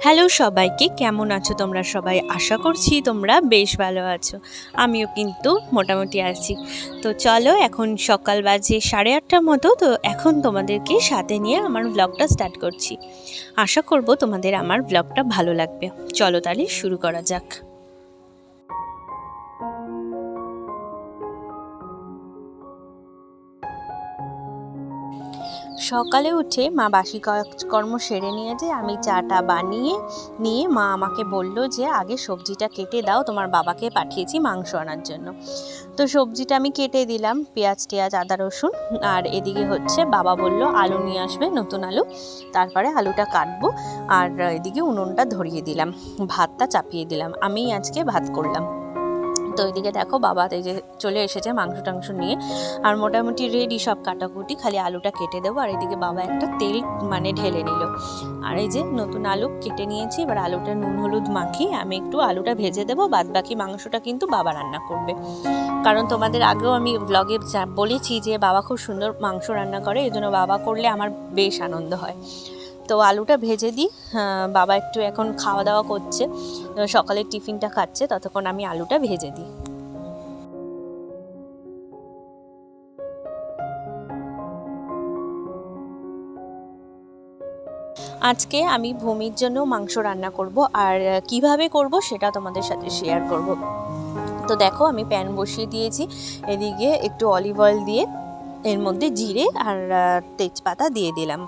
Hello সবাইকে, কেমন আছো তোমরা সবাই? আশা করছি তোমরা বেশ ভালো আছো। আমিও কিন্তু মোটামুটি আছি। তো চলো, এখন সকাল বাজে সাড়ে আটটার মতো, তো এখন তোমাদেরকে সাথে নিয়ে আমার ব্লগটা স্টার্ট করছি। আশা করব তোমাদের আমার ব্লগটা ভালো লাগবে। চলো তাহলে শুরু করা যাক। সকালে উঠে মা বাসি কাজকর্ম সেরে নিয়েছে আমি চাটা বানিয়ে নিয়ে মা আমাকে বলল যে, আগে সবজিটা কেটে দাও, তোমার বাবাকে পাঠিয়েছি মাংস আনার জন্য। তো সবজিটা আমি কেটে দিলাম, পেঁয়াজ, টেয়াজ, আদা, রসুন। আর এদিকে হচ্ছে বাবা বলল, আলু নিয়ে আসবে, নতুন আলু। তারপরে আলুটা কাটবো, আর এদিকে উনুনটা ধরিয়ে দিলাম। ভাতটা চাপিয়ে দিলাম। আমি আজকে ভাত করলাম। তো ওইদিকে দেখো বাবা এই যে চলে এসেছে মাংস টাংস নিয়ে। আর মোটামুটি রেডি সব কাটাকুটি, খালি আলুটা কেটে দেবো আর এদিকে বাবা একটা তেল মানে ঢেলে নিল। আর এই যে নতুন আলু কেটে নিয়েছি, এবার আলুটা নুন হলুদ মাখিয়ে আমি একটু আলুটা ভেজে দেবো বাদ বাকি মাংসটা কিন্তু বাবা রান্না করবে। কারণ তোমাদের আগেও আমি ব্লগে বলেছি যে বাবা খুব সুন্দর মাংস রান্না করে এই জন্য বাবা করলে আমার বেশ আনন্দ হয়। তো আলুটা ভেজে দিই। বাবা একটু এখন খাওয়া দাওয়া করছে সকালে টিফিনটা খাচ্ছে, ততক্ষণ আমি আলুটা ভেজে দিই। আজকে আমি ভূমির জন্য মাংস রান্না করব আর কীভাবে করব সেটা তোমাদের সাথে শেয়ার করব। তো দেখো, আমি প্যান বসিয়ে দিয়েছি। এদিকে একটু অলিভ অয়েল দিয়ে এর মধ্যে জিরে আর তেজপাতা দিয়ে দিলাম।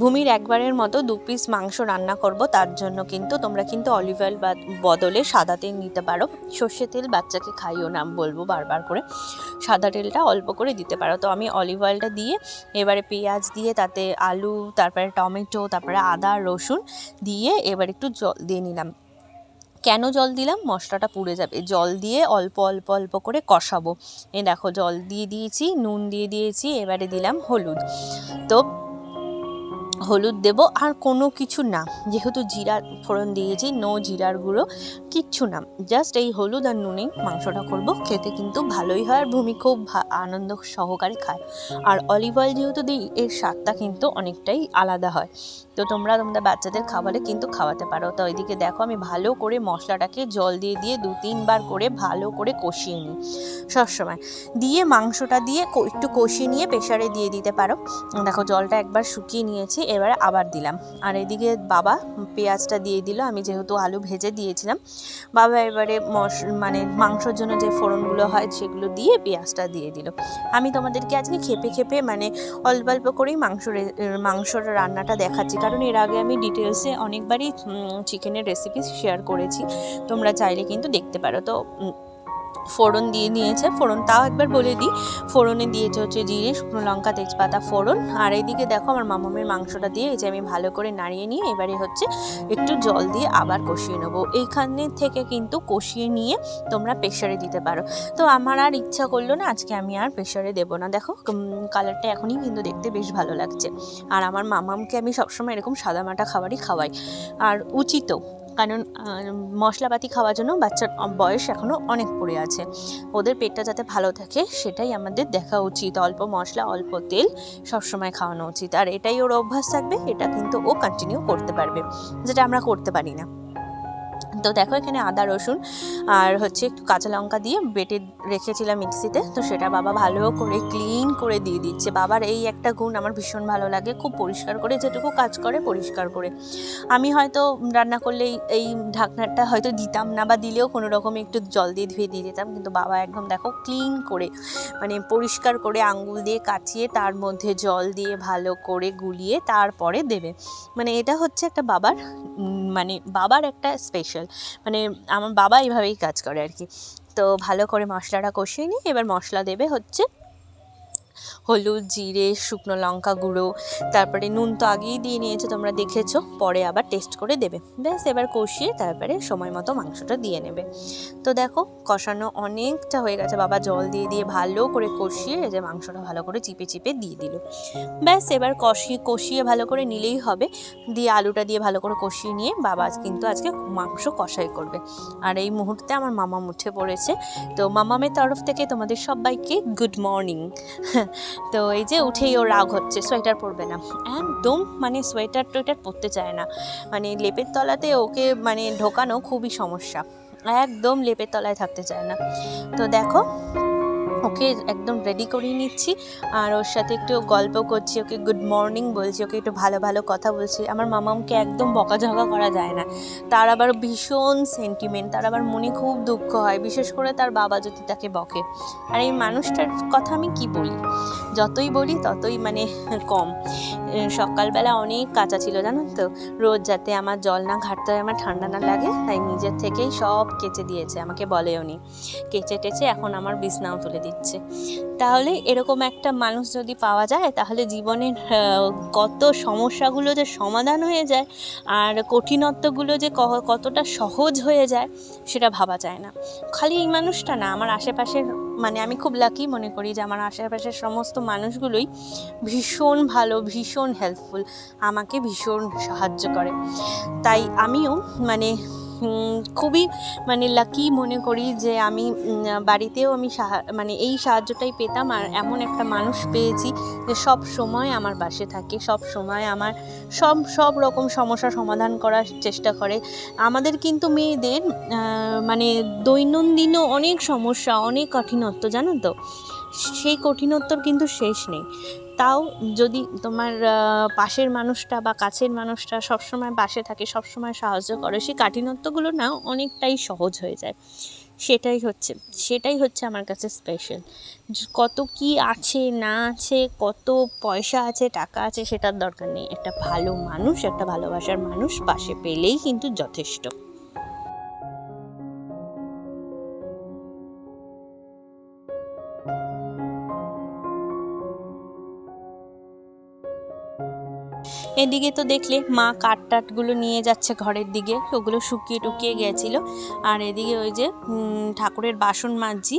ভূমির একবারের মতো দু পিস মাংস রান্না করব, তার জন্য কিন্তু তোমরা কিন্তু অলিভ অয়েল বদলে সাদা তেল নিতে পারো। সর্ষে তেল বাচ্চাকে খাইও না বলব বারবার করে। সাদা তেলটা অল্প করে দিতে পারো। তো আমি অলিভ অয়েলটা দিয়ে এবারে পেঁয়াজ দিয়ে, তাতে আলু, তারপরে টমেটো, তারপরে আদা, রসুন দিয়ে এবার একটু জল দিয়ে নিলাম। কেন জল দিলাম? মশলাটা পুড়ে যাবে। জল দিয়ে অল্প অল্প অল্প করে কষাবো। এ দেখো, জল দিয়ে দিয়েছি, নুন দিয়ে দিয়েছি, এবারে দিলাম হলুদ। তো হলুদ দেব আর কোনো কিছু না। যেহেতু জিরা ফোড়ন দিয়েছি, নো জিরার গুঁড়ো, কিচ্ছু না। জাস্ট এই হলুদ আর নুনেই মাংসটা করব। খেতে কিন্তু ভালোই হয় আর ভূমি খুব আনন্দ সহকারে খায়। আর অলিভ অয়েল যেহেতু দিই, এর স্বাদটা কিন্তু অনেকটাই আলাদা হয়। তো তোমরা তোমাদের বাচ্চাদের খাবারে কিন্তু খাওয়াতে পারো। তো ওইদিকে দেখো আমি ভালো করে মশলাটাকে জল দিয়ে দিয়ে দু তিনবার করে ভালো করে কষিয়ে নিই। সবসময় দিয়ে মাংসটা দিয়ে একটু কষিয়ে নিয়ে প্রেশারে দিয়ে দিতে পারো। দেখো জলটা একবার শুকিয়ে নিয়েছি, এবারে আবার দিলাম। আর এদিকে বাবা পেঁয়াজটা দিয়ে দিল, আমি যেহেতু আলু ভেজে দিয়েছিলাম। বাবা এবারে মশ মানে মাংসর জন্য যে ফোড়নগুলো হয় সেগুলো দিয়ে পেঁয়াজটা দিয়ে দিল। আমি তোমাদেরকে আজকে খেপে খেপে মানে অল্প অল্প করেই মাংস মাংসর রান্নাটা দেখাচ্ছি। কারণ এর আগে আমি ডিটেলসে অনেকবারই চিকেনের রেসিপি শেয়ার করেছি। তোমরা চাইলে কিন্তু দেখতে পারো। তো ফোড়ন দিয়ে নিয়েছে। ফোড়ন তাও একবার বলে দিই। ফোড়নে দিয়েছে হচ্ছে জিরে, শুকনো লঙ্কা, তেজপাতা, ফোড়ন। আর এইদিকে দেখো আমার মামামের মাংসটা দিয়ে এই যে আমি ভালো করে নাড়িয়ে নিয়ে এবারে হচ্ছে একটু জল দিয়ে আবার কষিয়ে নেব। এইখানে থেকে কিন্তু কষিয়ে নিয়ে তোমরা প্রেশারে দিতে পারো। তো আমার আর ইচ্ছা করল না, আজকে আমি আর প্রেশারে দেবো না। দেখো কালারটা এখনই কিন্তু দেখতে বেশ ভালো লাগছে। আর আমার মামামকে আমি সবসময় এরকম সাদামাটা খাবারই খাওয়াই। আর উচিতও কারণ মশলাপাতি খাওয়ার জন্য বাচ্চার বয়স এখনও অনেক পড়ে আছে। ওদের পেটটা যাতে ভালো থাকে সেটাই আমাদের দেখা উচিত। অল্প মশলা, অল্প তেল সবসময় খাওয়ানো উচিত। আর এটাই ওর অভ্যাস থাকবে, এটা কিন্তু ও কন্টিনিউ করতে পারবে, যেটা আমরা করতে পারি না। তো দেখো এখানে আদা, রসুন আর হচ্ছে একটু কাঁচা লঙ্কা দিয়ে বেটে রেখেছিলাম মিক্সিতে। তো সেটা বাবা ভালো করে ক্লিন করে দিয়ে দিচ্ছে। বাবার এই একটা গুণ আমার ভীষণ ভালো লাগে। খুব পরিষ্কার করে, যেটুকু কাজ করে পরিষ্কার করে। আমি হয়তো রান্না করলে এই ঢাকনাটা হয়তো দিতাম না বা দিলেও কোনো রকম একটু জল দিয়ে ধুয়ে দিয়ে দিতাম। কিন্তু বাবা একদম দেখো ক্লিন করে মানে পরিষ্কার করে আঙ্গুল দিয়ে কাচিয়ে তার মধ্যে জল দিয়ে ভালো করে গুলিয়ে তারপরে দেবে। মানে এটা হচ্ছে একটা বাবার মানে বাবার একটা স্পেশাল মানে আমার বাবা এইভাবেই কাজ করে আর কি। তো ভালো করে মশলাটা কষিয়ে নিই এবার মশলা দেবে হচ্ছে হলুদ, জিরে, শুকনো লঙ্কা গুঁড়ো, তারপরে নুন তো আগেই দিয়ে নিয়েছো, তোমরা দেখেছ। পরে আবার টেস্ট করে দেবে। ব্যাস, এবার কষিয়ে তারপরে সময় মতো মাংসটা দিয়ে নেবে। তো দেখো, কষানো অনেকটা হয়ে গেছে। বাবা জল দিয়ে দিয়ে ভালো করে কষিয়ে যে মাংসটা ভালো করে চিপে চিপে দিয়ে দিল। ব্যাস, এবার কষিয়ে কষিয়ে ভালো করে নিলেই হবে। দিয়ে আলুটা দিয়ে ভালো করে কষিয়ে নিয়ে বাবা আজ কিন্তু আজকে মাংস কষাই করবে। আর এই মুহূর্তে আমার মামা উঠে পড়েছে। তো মামামের তরফ থেকে তোমাদের সবাইকে গুড মর্নিং তো এই যে উঠেই ও রাগ হচ্ছে, সোয়েটার পরবে না। একদম মানে সোয়েটার টোয়েটার পরতে চায় না। মানে লেপের তলাতে ওকে মানে ঢোকানো খুবই সমস্যা। একদম লেপের তলায় থাকতে চায় না। তো দেখো ওকে একদম রেডি করিয়ে নিচ্ছি। আর ওর সাথে একটু গল্প করছি, ওকে গুড মর্নিং বলছি, ওকে একটু ভালো ভালো কথা বলছি। আমার মামামকে একদম বকাঝকা করা যায় না। তার আবার ভীষণ সেন্টিমেন্ট তার আবার মনে খুব দুঃখ হয়, বিশেষ করে তার বাবা যদি তাকে বকে। আর এই মানুষটার কথা আমি কি বলি? যতই বলি ততই মানে কম। সকালবেলা অনেক কাঁচা ছিল, জানো তো? রোজ যাতে আমার জল না ঘাটতে হয়, আমার ঠান্ডা না লাগে, তাই নিজের থেকেই সব কেচে দিয়েছে, আমাকে বলেও নি কেচে টেচে এখন আমার বিছনাও তুলে দিচ্ছে। তাহলে এরকম একটা মানুষ যদি পাওয়া যায়, তাহলে জীবনের কত সমস্যাগুলো যে সমাধান হয়ে যায় আর কঠিনত্বগুলো যে কতটা সহজ হয়ে যায়, সেটা ভাবা যায় না। খালি এই মানুষটা না, আমার আশেপাশের মানে আমি খুব লাকি মনে করি যে আমার আশেপাশের সমস্ত মানুষগুলোই ভীষণ ভালো, ভীষণ হেল্পফুল আমাকে ভীষণ সাহায্য করে। তাই আমিও মানে খুবই মানে লাকি মনে করি যে আমি বাড়িতেও আমি সাহা- মানে এই সাহায্যটাই পেতাম আর এমন একটা মানুষ পেয়েছি যে সব সময় আমার পাশে থাকে, সব সময় আমার সব সব রকম সমস্যা সমাধান করার চেষ্টা করে। আমাদের কিন্তু মেয়েদের মানে দৈনন্দিনও অনেক সমস্যা, অনেক কঠিনত্ব জানো তো? সেই কঠিনত্বর কিন্তু শেষ নেই। তাও যদি তোমার পাশের মানুষটা বা কাছের মানুষটা সবসময় পাশে থাকে, সবসময় সাহায্য করে, সেই কাঠিনত্বগুলো না অনেকটাই সহজ হয়ে যায়। সেটাই হচ্ছে সেটাই হচ্ছে আমার কাছে স্পেশাল কত কি আছে, না আছে, কত পয়সা আছে, টাকা আছে, সেটার দরকার নেই। একটা ভালো মানুষ, একটা ভালোবাসার মানুষ পাশে পেলেই কিন্তু যথেষ্ট। এদিকে তো দেখলে মা কাঠ টাটগুলো নিয়ে যাচ্ছে ঘরের দিকে, ওগুলো শুকিয়ে টুকিয়ে গেছিল। আর এদিকে ওই যে ঠাকুরের বাসন মাজছি।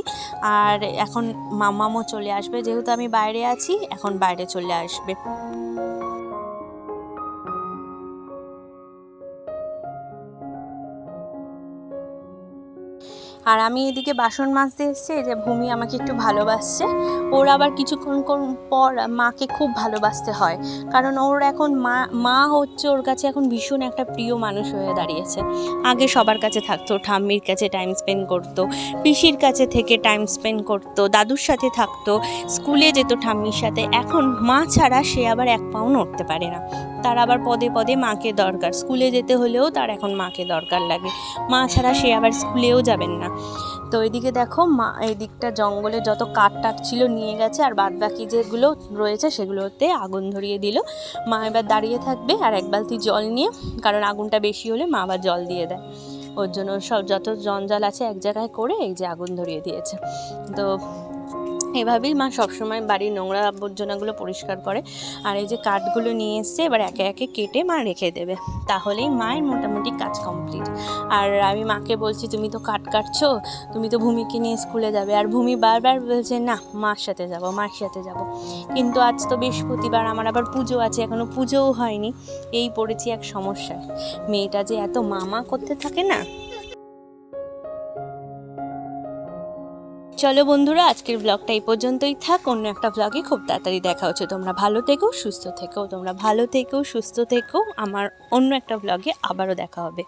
আর এখন মামামও চলে আসবে, যেহেতু আমি বাইরে আছি, এখন বাইরে চলে আসবে। আর আমি এদিকে বাসন মাজতে এসেছি যে ভূমি আমাকে একটু ভালোবাসছে। ওর আবার কিছুক্ষণ পর মাকে খুব ভালোবাসতে হয়। কারণ ওর এখন মা মা হচ্ছে ওর কাছে এখন ভীষণ একটা প্রিয় মানুষ হয়ে দাঁড়িয়েছে। আগে সবার কাছে থাকতো, ঠাম্মির কাছে টাইম স্পেন্ড করতো, পিসির কাছে থেকে টাইম স্পেন্ড করতো, দাদুর সাথে থাকতো, স্কুলে যেত ঠাম্মির সাথে। এখন মা ছাড়া সে আবার এক পাও নড়তে পারে না। তার আবার পদে পদে মাকে দরকার। স্কুলে যেতে হলেও তার এখন মাকে দরকার লাগে। মা ছাড়া সে আবার স্কুলেও যাবেন না। তো এদিকে দেখো মা এই দিকটা জঙ্গলে যত কাঠ টাট ছিল নিয়ে গেছে আর বাদ বাকি যেগুলো রয়েছে সেগুলোতে আগুন ধরিয়ে দিল। মা এবার দাঁড়িয়ে থাকবে আর এক বালতি জল নিয়ে, কারণ আগুনটা বেশি হলে মা আবার জল দিয়ে দেয়। ওর জন্য সব যত জঞ্জাল আছে এক জায়গায় করে এই যে আগুন ধরিয়ে দিয়েছে। তো এভাবেই মা সবসময় বাড়ির নোংরা আবর্জনাগুলো পরিষ্কার করে আর এই যে কাঠগুলো নিয়ে এসছে এবার একে একে কেটে মা রেখে দেবে। তাহলেই মায়ের মোটামুটি কাজ কমপ্লিট। আর আমি মাকে বলছি, তুমি তো কাঠ কাটছো, তুমি তো ভূমিকে নিয়ে স্কুলে যাবে। আর ভূমি বারবার বলছে, না, মার সাথে যাব, মার সাথে যাব। কিন্তু আজ তো বৃহস্পতিবার, আমার আবার পুজো আছে এখনও পুজোও হয়নি। এই পড়েছি এক সমস্যায়। মেয়েটা যে এত মামা করতে থাকে না চলো বন্ধুরা, আজকের ব্লগটা এই পর্যন্তই থাক। অন্য একটা ব্লগে খুব তাড়াতাড়ি দেখা হচ্ছে। তোমরা ভালো থেকো, সুস্থ থেকো। তোমরা ভালো থেকো, সুস্থ থেকো। আমার অন্য একটা ব্লগে আবারও দেখা হবে।